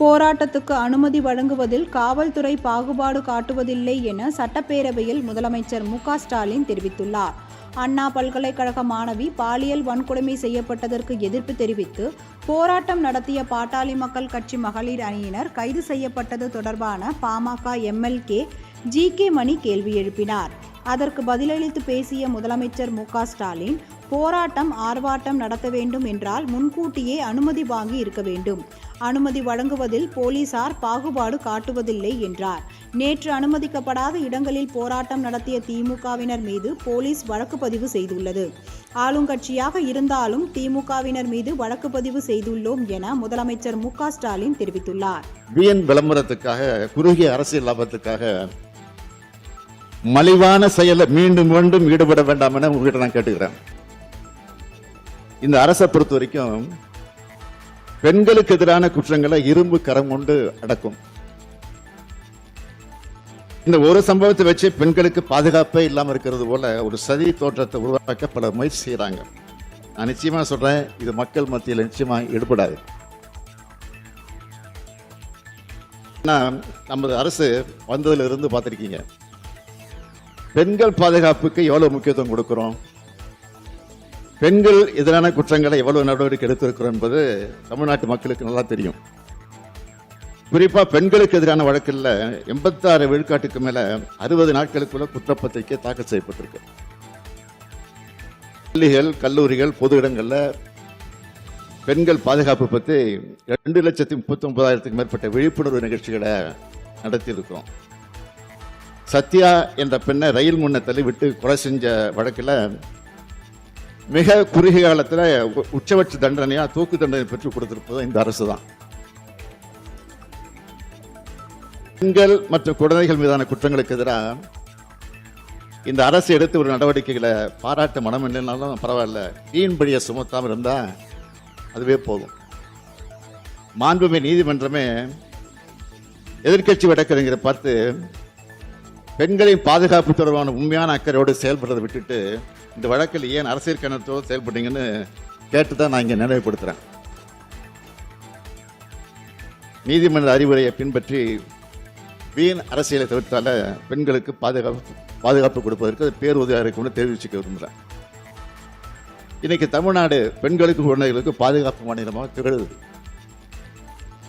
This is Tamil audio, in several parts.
போராட்டத்துக்கு அனுமதி வழங்குவதில் காவல்துறை பாகுபாடு காட்டுவதில்லை என சட்டப்பேரவையில் முதலமைச்சர் மு ஸ்டாலின் தெரிவித்துள்ளார். அண்ணா பல்கலைக்கழக மாணவி பாலியல் வன்கொடுமை செய்யப்பட்டதற்கு எதிர்ப்பு தெரிவித்து போராட்டம் நடத்திய பாட்டாளி மக்கள் கட்சி மகளிர் அணியினர் கைது செய்யப்பட்டது தொடர்பான PMK MLA G K Mani கேள்வி எழுப்பினார். அதற்கு பதிலளித்து பேசிய முதலமைச்சர் மு ஸ்டாலின் போராட்டம் ஆர்ப்பாட்டம் நடத்த வேண்டும் என்றால் முன்கூட்டியே அனுமதி வாங்கி இருக்க வேண்டும். அனுமதி வழங்குவதில் போலீசார் பாகுபாடு காட்டுவதில்லை என்றார். நேற்று அனுமதிக்கப்படாத இடங்களில் போராட்டம் நடத்திய திமுகவினர் மீது போலீஸ் வழக்கு பதிவு செய்துள்ளது. ஆளுங்கட்சியாக இருந்தாலும் திமுகவினர் மீது வழக்கு பதிவு செய்துள்ளோம் என முதலமைச்சர் மு ஸ்டாலின் தெரிவித்துள்ளார். வீண் விளம்பரத்துக்காக குறுகிய அரசியல் லாபத்துக்காக மலிவான செயலை மீண்டும் மீண்டும் ஈடுபட வேண்டாம் என உங்ககிட்ட நான் கேட்டுக்கிறேன். இந்த அரசை பொறுத்த வரைக்கும் பெண்களுக்கு எதிரான குற்றங்களை இரும்பு கரம் கொண்டு அடக்கும். இந்த ஒரு சம்பவத்தை வச்சு பெண்களுக்கு பாதுகாப்பே இல்லாம இருக்கிறது போல ஒரு சதி தோற்றத்தை உருவாக்க பல முயற்சி செய்யறாங்க நான் நிச்சயமா சொல்றேன் இது மக்கள் மத்தியில் நிச்சயமா ஈடுபடாது. நமது அரசு வந்ததுல இருந்து பார்த்திருக்கீங்க. பெண்கள் பாதுகாப்புக்கு எவ்வளவு முக்கியத்துவம் கொடுக்கிறோம்? பெண்கள் எதிரான குற்றங்களை எவ்வளவு நடவடிக்கை எடுத்திருக்கிறோம் என்பது தமிழ்நாட்டு மக்களுக்கு நல்லா தெரியும். குறிப்பா பெண்களுக்கு எதிரான வழக்கில் எண்பத்தாறு விழுக்காட்டுக்கு மேல அறுபது நாட்களுக்குள்ள குற்றப்பத்திரிக்கை தாக்கல் செய்யப்பட்டிருக்கு. பள்ளிகள் கல்லூரிகள் பொது இடங்கள்ல பெண்கள் பாதுகாப்பு பற்றி ரெண்டு லட்சத்தி முப்பத்தி ஒன்பதாயிரத்துக்கு மேற்பட்ட விழிப்புணர்வு நிகழ்ச்சிகளை நடத்தியிருக்கிறோம். சத்யா என்ற பெண்ணை ரயில் முன்னே தள்ளி விட்டு கொலை செஞ்ச வழக்கில் மிக குறுகிய காலத்தில் உச்சபட்ச தண்டனையாக தூக்கு தண்டனை பெற்றுக் கொடுத்திருப்பது இந்த அரசு தான் பெண்கள் மற்றும் குழந்தைகள் மீதான குற்றங்களுக்கு எதிராக இந்த அரசு எடுத்து ஒரு நடவடிக்கைகளை பாராட்ட மனம் இல்லைனாலும் பரவாயில்ல. வீண்படியை சுமத்தாமல் இருந்தால் அதுவே போதும். மாண்புமை நீதிமன்றமே எதிர்க்கட்சி வழக்கறிஞரை பார்த்து பெண்களின் பாதுகாப்பு தொடர்பான உண்மையான அக்கறையோடு செயல்படுறதை விட்டுட்டு இந்த வழக்கில் ஏன் அரசியல் கணத்தோடு செயல்பட்டீங்கன்னு கேட்டு தான் நான் இங்கே நினைவுபடுத்துகிறேன் நீதிமன்ற அறிவுரையை பின்பற்றி வீண் அரசியலை தவிர்த்தால பெண்களுக்கு பாதுகாப்பு பாதுகாப்பு கொடுப்பதற்கு அது பேருதவியாக இருக்கும்னு தெரிவிச்சுக்க விரும்புகிறேன். இன்னைக்கு தமிழ்நாடு பெண்களுக்கு குழந்தைகளுக்கு பாதுகாப்பு மாநிலமாக திகழுது.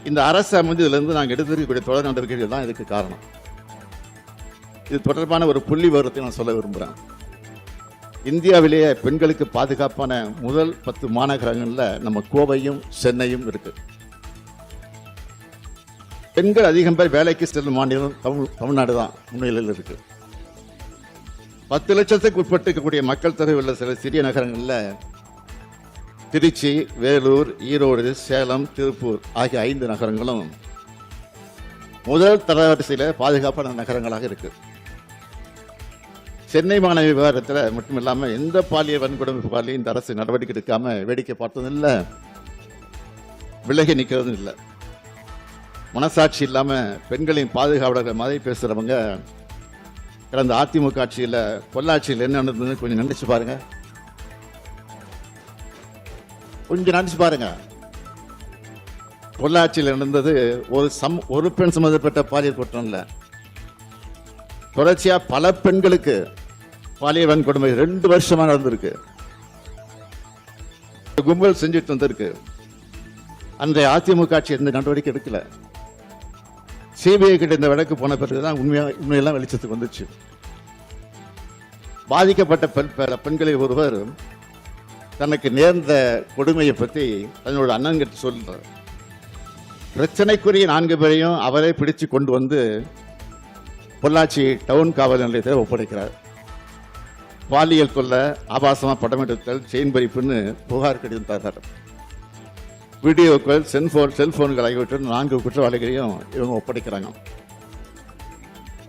இந்த அரசு அமைந்ததுலேருந்து நாங்கள் எடுத்திருக்கக்கூடிய தொடர் நடவடிக்கைகள் தான் இதுக்கு காரணம். இது தொடர்பான ஒரு புள்ளி விவரத்தை நான் சொல்ல விரும்புகிறேன் இந்தியாவிலேயே பெண்களுக்கு பாதுகாப்பான முதல் பத்து மாநகரங்களில் நம்ம கோவையும் சென்னையும் இருக்கு. பெண்கள் அதிகம் பேர் வேலைக்கு செல்லும் மாநிலம் தமிழ் தமிழ்நாடு தான் முன்னிலையில் இருக்கு. பத்து லட்சத்துக்கு உட்பட்டு இருக்கக்கூடிய மக்கள் தொகை உள்ள சில சிறிய நகரங்களில் திருச்சி வேலூர் ஈரோடு சேலம் திருப்பூர் ஆகிய ஐந்து நகரங்களும் முதல் தரவரிசையில் பாதுகாப்பான நகரங்களாக இருக்குது சென்னை மாணவி விவகாரத்தில் மட்டும் இல்லாமல் எந்த பாலியல் வன்கொடுமை புகாரிலையும் இந்த அரசு நடவடிக்கை எடுக்காம வேடிக்கை பார்த்ததும் இல்லை. விலகி நிற்கிறதும் இல்லை. மனசாட்சி இல்லாமல் பெண்களின் பாதுகாவலர்கள் மாதிரி பேசுறவங்க கடந்த அதிமுக ஆட்சியில் பொள்ளாட்சியில் என்ன நடந்ததுன்னு கொஞ்சம் நினைச்சு பாருங்க. கொஞ்சம் நினைச்சு பாருங்க. பொள்ளாட்சியில் நடந்தது ஒரு சம் ஒரு பெண் சம்மந்தப்பட்ட பாலியல் குற்றம் இல்லை. தொடர்ச்சியா பல பெண்களுக்கு பாலியல் வன்கொடுமை ரெண்டு வருஷமா நடந்திருக்கு. கும்பல் செஞ்சுட்டு வந்திருக்கு. அன்றைய அதிமுக ஆட்சி எந்த நடவடிக்கை எடுக்கல. சிபிஐ கிட்ட இந்த வழக்கு போன பிறகுதான் உண்மையா உண்மையெல்லாம் வெளிச்சத்துக்கு வந்துச்சு. பாதிக்கப்பட்ட பெண் பெ- பெண்களில் ஒருவர் தனக்கு நேர்ந்த கொடுமையை பற்றி தன்னோட அண்ணன் கிட்ட சொல்றார். பிரச்சனைக்குரிய நான்கு பேரையும் அவரே பிடிச்சு கொண்டு வந்து பொள்ளாச்சி டவுன் காவல் நிலையத்தில் ஒப்படைக்கிறார். பாலியல் கொல்ல ஆபாசமா படம் எடுத்தல் செயின் பறிப்புன்னு புகார் கடிதம் தர்றார் வீடியோக்கள் செல்போன் செல்போன்கள் ஆகியவற்றில் நான்கு குற்றவாளிகளையும் இவங்க ஒப்படைக்கிறாங்க.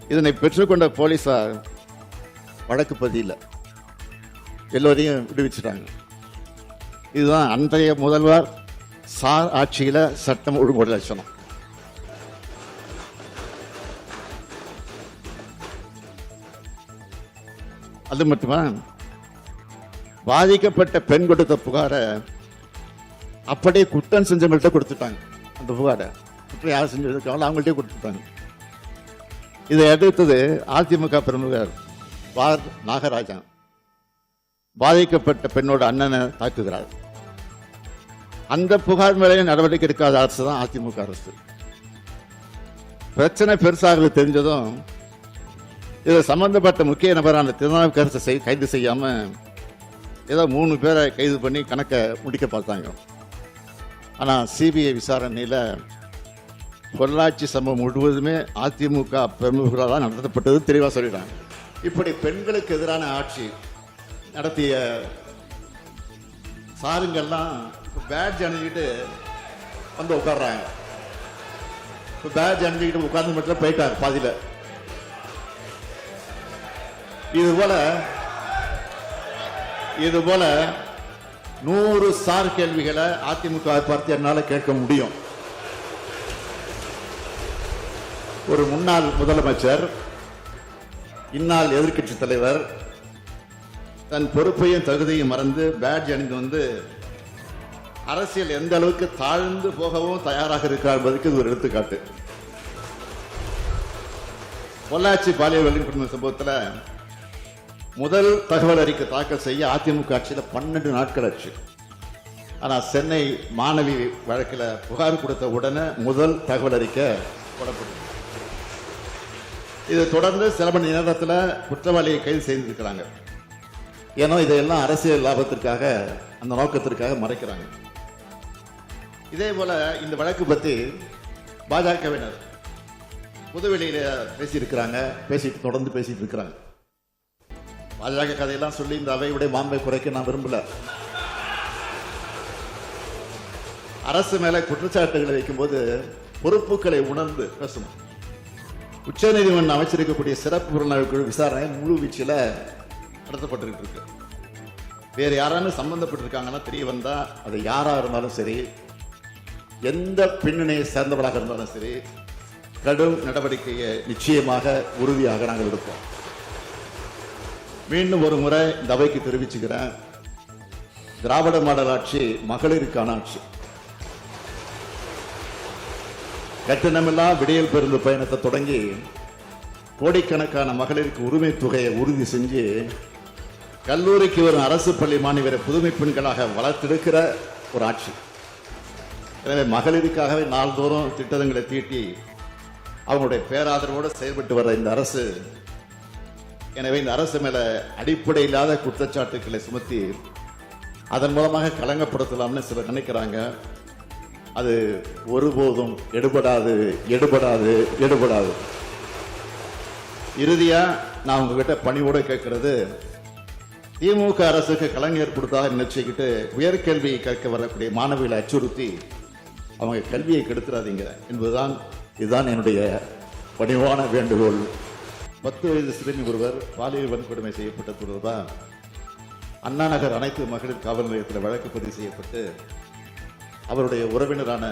இதனை பெற்றுக்கொண்ட போலீஸார் வழக்கு பதியில் எல்லோரையும் விடுவிச்சிட்டாங்க. இதுதான் அன்றைய முதல்வர் சார் ஆட்சியில சட்டம் ஒழுங்கு லட்சணம் அது மட்டுமா பாதிக்கப்பட்ட பெண் கொடுத்த புகாரை அப்படியே குற்றம் செஞ்சவங்கள்ட்ட கொடுத்துட்டாங்க அந்த புகாரை. குற்றம் யார் செஞ்சிருக்காங்களோ அவங்கள்ட்டே கொடுத்துட்டாங்க. இதை எதிர்த்தது அதிமுக பிரமுகர் பார் நாகராஜன் பாதிக்கப்பட்ட பெண்ணோட அண்ணனை தாக்குகிறார். அந்த புகார் மேலே நடவடிக்கை எடுக்காத அரசு தான் அதிமுக அரசு. பிரச்சனை பெருசாக தெரிஞ்சதும் இதில் சம்பந்தப்பட்ட முக்கிய நபரான திருநாவுக்கரசை செய் கைது செய்யாமல் ஏதோ மூணு பேரை கைது பண்ணி கணக்கை முடிக்க பார்த்தாங்க. ஆனால் சிபிஐ விசாரணையில் பொள்ளாச்சி சம்பவம் முழுவதுமே அதிமுக பிரமுகராக தான் நடத்தப்பட்டது தெளிவாக சொல்லிட்டாங்க. இப்படி பெண்களுக்கு எதிரான ஆட்சி நடத்திய சாருங்கள்லாம் இப்போ பேட்ஜ் அணிஞ்சிக்கிட்டு வந்து உட்கார்றாங்க. இப்போ பேட்ஜ் அணிஞ்சிக்கிட்டு உட்கார்ந்து மட்டும் போயிட்டாங்க பாதியில். இது போல இது போல நூறு சார் கேள்விகளை அதிமுக பார்த்து என்னால் கேட்க முடியும். ஒரு முன்னாள் முதலமைச்சர் இந்நாள் எதிர்க்கட்சி தலைவர் தன் பொறுப்பையும் தகுதியும் மறந்து பேட்ஜ் அணிந்து வந்து அரசியல் எந்த அளவுக்கு தாழ்ந்து போகவும் தயாராக இருக்கிறார் என்பதற்கு இது ஒரு எடுத்துக்காட்டு. பொள்ளாச்சி பாலியல் வல்லுநர் சம்பவத்தில் முதல் தகவல் அறிக்கை தாக்கல் செய்ய அதிமுக ஆட்சியில் பன்னெண்டு நாட்கள் ஆச்சு. ஆனால் சென்னை மாணவி வழக்கில் புகார் கொடுத்த உடனே முதல் தகவல் அறிக்கை போடப்படும் இது தொடர்ந்து சில மணி நேரத்தில் குற்றவாளியை கைது செய்திருக்கிறாங்க. ஏன்னா இதையெல்லாம் அரசியல் லாபத்திற்காக அந்த நோக்கத்திற்காக மறைக்கிறாங்க. இதே போல இந்த வழக்கு பற்றி பாஜகவினர் புதுவெளியில பேசியிருக்கிறாங்க பேசிட்டு தொடர்ந்து பேசிட்டு இருக்கிறாங்க. பாஜக கதையெல்லாம் சொல்லி இந்த அவையுடைய மாண்பை குறைக்க நான் விரும்பல. அரசு மேல குற்றச்சாட்டுகளை வைக்கும்போது பொறுப்புகளை உணர்ந்து பேசணும் உச்சநீதிமன்றம் அமைச்சிருக்கக்கூடிய சிறப்பு புலனாய்வு குழு விசாரணை முழு வீச்சில் நடத்தப்பட்டு இருக்கு வேறு யாராலும் சம்பந்தப்பட்டிருக்காங்கன்னா தெரிய வந்தா அது யாரா இருந்தாலும் சரி எந்த பின்னணியை சேர்ந்தவராக இருந்தாலும் சரி கடும் நடவடிக்கையை நிச்சயமாக உறுதியாக நாங்கள் எடுப்போம். மீண்டும் ஒரு முறை இந்த அவைக்கு தெரிவிச்சுக்கிறேன். திராவிட மாடல் ஆட்சி மகளிருக்கான ஆட்சி கட்டணமில்லா விடியல் பேருந்து பயணத்தை தொடங்கி கோடிக்கணக்கான மகளிருக்கு உரிமை தொகையை உறுதி செஞ்சு கல்லூரிக்கு வரும் அரசு பள்ளி மாணவரை புதுமை பெண்களாக வளர்த்தெடுக்கிற ஒரு ஆட்சி. எனவே மகளிருக்காகவே நாள்தோறும் திட்டங்களை தீட்டி அவங்களுடைய பேராதரவோடு செயல்பட்டு வர இந்த அரசு எனவே இந்த அரசு மேல அடிப்படை இல்லாத குற்றச்சாட்டுகளை சுமத்தி அதன் மூலமாக களங்கப்படுத்தலாம்னு சிலர் நினைக்கிறாங்க. அது ஒருபோதும் எடுபடாது எடுபடாது எடுபடாது. இறுதியா நான் உங்ககிட்ட பணிவோடு கேட்கறது திமுக அரசுக்கு கலைஞர் ஏற்படுத்தாத நினைச்சுக்கிட்டு உயர்கல்வி கேட்க வரக்கூடிய மாணவிகளை அச்சுறுத்தி அவங்க கல்வியை கெடுத்துறாதீங்க. என்பதுதான் இதுதான் என்னுடைய பணிவான வேண்டுகோள். பத்து வயது சிறுமி ஒருவர் பாலியல் வன்கொடுமை செய்யப்பட்ட தொடர்பாக அண்ணா நகர் அனைத்து மகளிர் காவல் நிலையத்தில் வழக்கு பதிவு செய்யப்பட்டு அவருடைய உறவினரான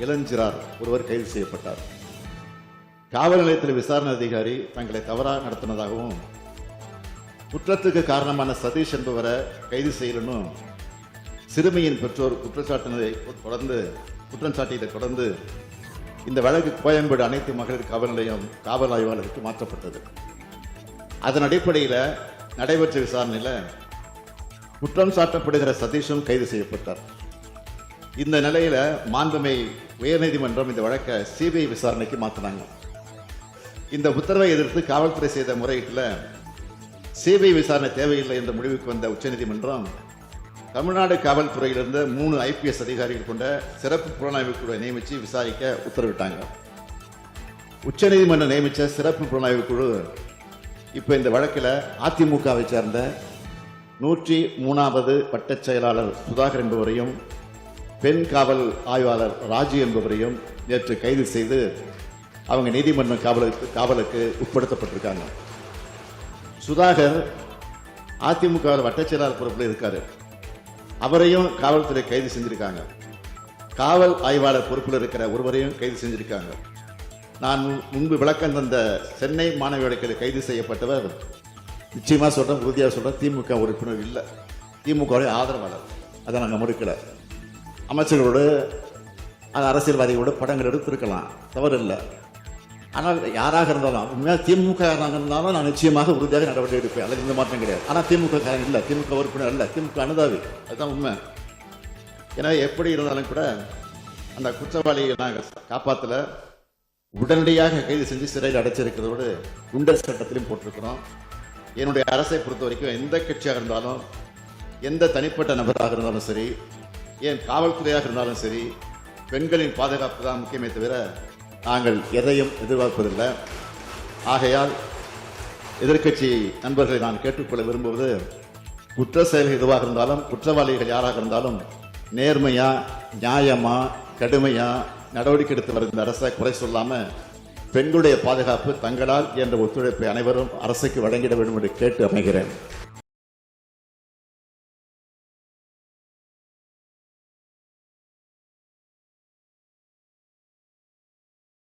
இளஞ்சிறார் ஒருவர் கைது செய்யப்பட்டார். காவல் நிலையத்தில் விசாரணை அதிகாரி தங்களை தவறாக நடத்தினதாகவும் குற்றத்துக்கு காரணமான சதீஷ் என்பவரை கைது செய்யலனும் சிறுமியின் பெற்றோர் குற்றச்சாட்டினதை தொடர்ந்து குற்றம் சாட்டியதை தொடர்ந்து இந்த வழக்கு கோயம்பேடு அனைத்து மகளிர் காவல் நிலையம் காவல் ஆய்வாளருக்கு மாற்றப்பட்டது. அதன் அடிப்படையில் நடைபெற்ற விசாரணையில் குற்றம் சாட்டப்படுகிற சதீஷும் கைது செய்யப்பட்டார். இந்த நிலையில் மாண்புமை உயர்நீதிமன்றம் இந்த வழக்கை சிபிஐ விசாரணைக்கு மாற்றினாங்க இந்த உத்தரவை எதிர்த்து காவல்துறை செய்த முறையீட்டில் சிபிஐ விசாரணை தேவையில்லை என்ற முடிவுக்கு வந்த உச்சநீதிமன்றம் தமிழ்நாடு காவல்துறையிலிருந்து மூணு ஐபிஎஸ் அதிகாரிகள் கொண்ட சிறப்பு புலனாய்வு குழுவை நியமித்து விசாரிக்க உத்தரவிட்டாங்க. உச்சநீதிமன்றம் நியமித்த சிறப்பு புலனாய்வு குழு இப்போ இந்த வழக்கில் அதிமுகவை சேர்ந்த நூற்றி மூணாவது வட்டச் செயலாளர் சுதாகர் என்பவரையும் பெண் காவல் ஆய்வாளர் ராஜு என்பவரையும் நேற்று கைது செய்து அவங்க நீதிமன்ற காவலுக்கு காவலுக்கு உட்படுத்தப்பட்டிருக்காங்க. சுதாகர் அதிமுக வட்டச் செயலாளர் பொறுப்பில் இருக்காரு. அவரையும் காவல்துறை கைது செஞ்சிருக்காங்க. காவல் ஆய்வாளர் பொறுப்பில் இருக்கிற ஒருவரையும் கைது செஞ்சிருக்காங்க. நான் முன்பு விளக்கம் தந்த சென்னை மாணவி கைது செய்யப்பட்டவர். நிச்சயமாக சொல்கிறேன் உறுதியாக சொல்கிறேன் திமுக உறுப்பினர் இல்லை. திமுகவுடைய ஆதரவாளர். அதை நாங்கள் மறுக்கலை. அமைச்சர்களோடு அது அரசியல்வாதிகளோட படங்கள் எடுத்திருக்கலாம். தவறு இல்லை. ஆனால் யாராக இருந்தாலும் உண்மையாக திமுக இருந்தாலும் நான் நிச்சயமாக உறுதியாக நடவடிக்கை எடுப்பேன். அதில் எந்த மாற்றம் கிடையாது. ஆனால் திமுக காரணம் இல்லை திமுக உறுப்பினர் இல்லை திமுக அனுதாவி அதுதான் உண்மை. எனவே எப்படி இருந்தாலும் கூட அந்த குற்றவாளியை நாங்கள் காப்பாற்றல உடனடியாக கைது செஞ்சு சிறையில் அடைச்சிருக்கிறதோடு குண்டர் சட்டத்திலையும் போட்டிருக்கிறோம். என்னுடைய அரசை பொறுத்த வரைக்கும் எந்த கட்சியாக இருந்தாலும் எந்த தனிப்பட்ட நபராக இருந்தாலும் சரி ஏன் காவல்துறையாக இருந்தாலும் சரி பெண்களின் பாதுகாப்பு தான் முக்கியமே தவிர நாங்கள் எதையும் எதிர்பார்ப்பதில்லை. ஆகையால் எதிர்க்கட்சி நண்பர்களை நான் கேட்டுக்கொள்ள விரும்புவது குற்ற செயல்கள் எதுவாக இருந்தாலும் குற்றவாளிகள் யாராக இருந்தாலும் நேர்மையா நியாயமா கடுமையா நடவடிக்கை எடுத்து வருகின்ற அரசை குறை சொல்லாம பெண்களுடைய பாதுகாப்பு தங்களால் என்ற ஒத்துழைப்பை அனைவரும் அரசுக்கு வழங்கிட வேண்டும் என்று கேட்டு அமைகிறேன்.